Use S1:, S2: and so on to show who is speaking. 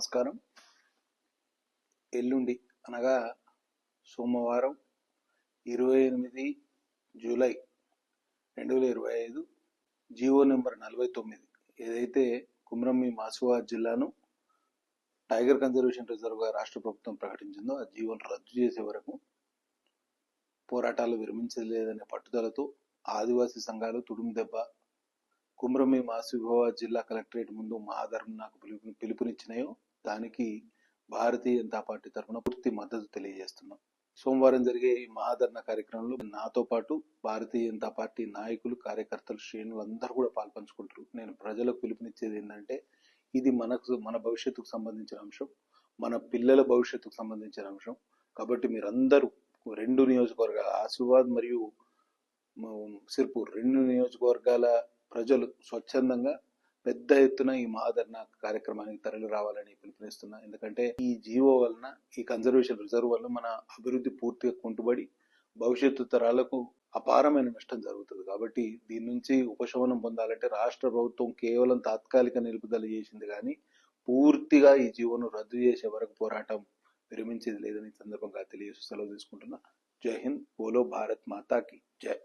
S1: నమస్కారం. ఎల్లుండి అనగా సోమవారం ఇరవై ఎనిమిది జూలై రెండు వేల ఇరవై ఐదు జీవో నెంబర్ నలభై తొమ్మిది. ఏదైతే కుమ్రమ్మి మాసివాబాద్ జిల్లాను టైగర్ కన్జర్వేషన్ రిజర్వ్గా రాష్ట్ర ప్రభుత్వం ప్రకటించిందో ఆ జీవోను రద్దు చేసే వరకు పోరాటాలు విరమించలేదనే పట్టుదలతో ఆదివాసీ సంఘాలు తుడుము దెబ్బ కుమ్రమి మాసిఫాబాద్ జిల్లా కలెక్టరేట్ ముందు మహాధర్మ నాకు పిలుపు పిలుపునిచ్చినాయో దానికి భారతీయ జనతా పార్టీ తరఫున పూర్తి మద్దతు తెలియజేస్తున్నాం. సోమవారం జరిగే ఈ మహాధరణ కార్యక్రమంలో నాతో పాటు భారతీయ జనతా పార్టీ నాయకులు కార్యకర్తలు శ్రేణులు అందరూ కూడా పాల్పంచుకుంటారు నేను ప్రజలకు పిలుపునిచ్చేది ఏంటంటే ఇది మనకు మన భవిష్యత్తుకు సంబంధించిన అంశం మన పిల్లల భవిష్యత్తుకు సంబంధించిన అంశం. కాబట్టి మీరందరూ రెండు నియోజకవర్గాల ఆశీర్వాద్ మరియు సిర్పూర్ రెండు నియోజకవర్గాల ప్రజలు స్వచ్ఛందంగా పెద్ద ఎత్తున ఈ మహాధరణ కార్యక్రమానికి తరలి రావాలని పిలుపునిస్తున్నా. ఎందుకంటే ఈ జీవో వలన ఈ కన్జర్వేషన్ రిజర్వ్ వల్ల మన అభివృద్ధి పూర్తిగా కుంటుబడి భవిష్యత్తు తరాలకు అపారమైన నష్టం జరుగుతుంది. కాబట్టి దీని నుంచి ఉపశమనం పొందాలంటే రాష్ట్ర ప్రభుత్వం కేవలం తాత్కాలిక నిలుపుదల చేసింది కానీ పూర్తిగా ఈ జీవోను రద్దు చేసే వరకు పోరాటం విరమించేది లేదని సందర్భంగా తెలియజేస్తూ సెలవు తీసుకుంటున్నా. జై హింద్ బోలో భారత్ మాతాకి జై.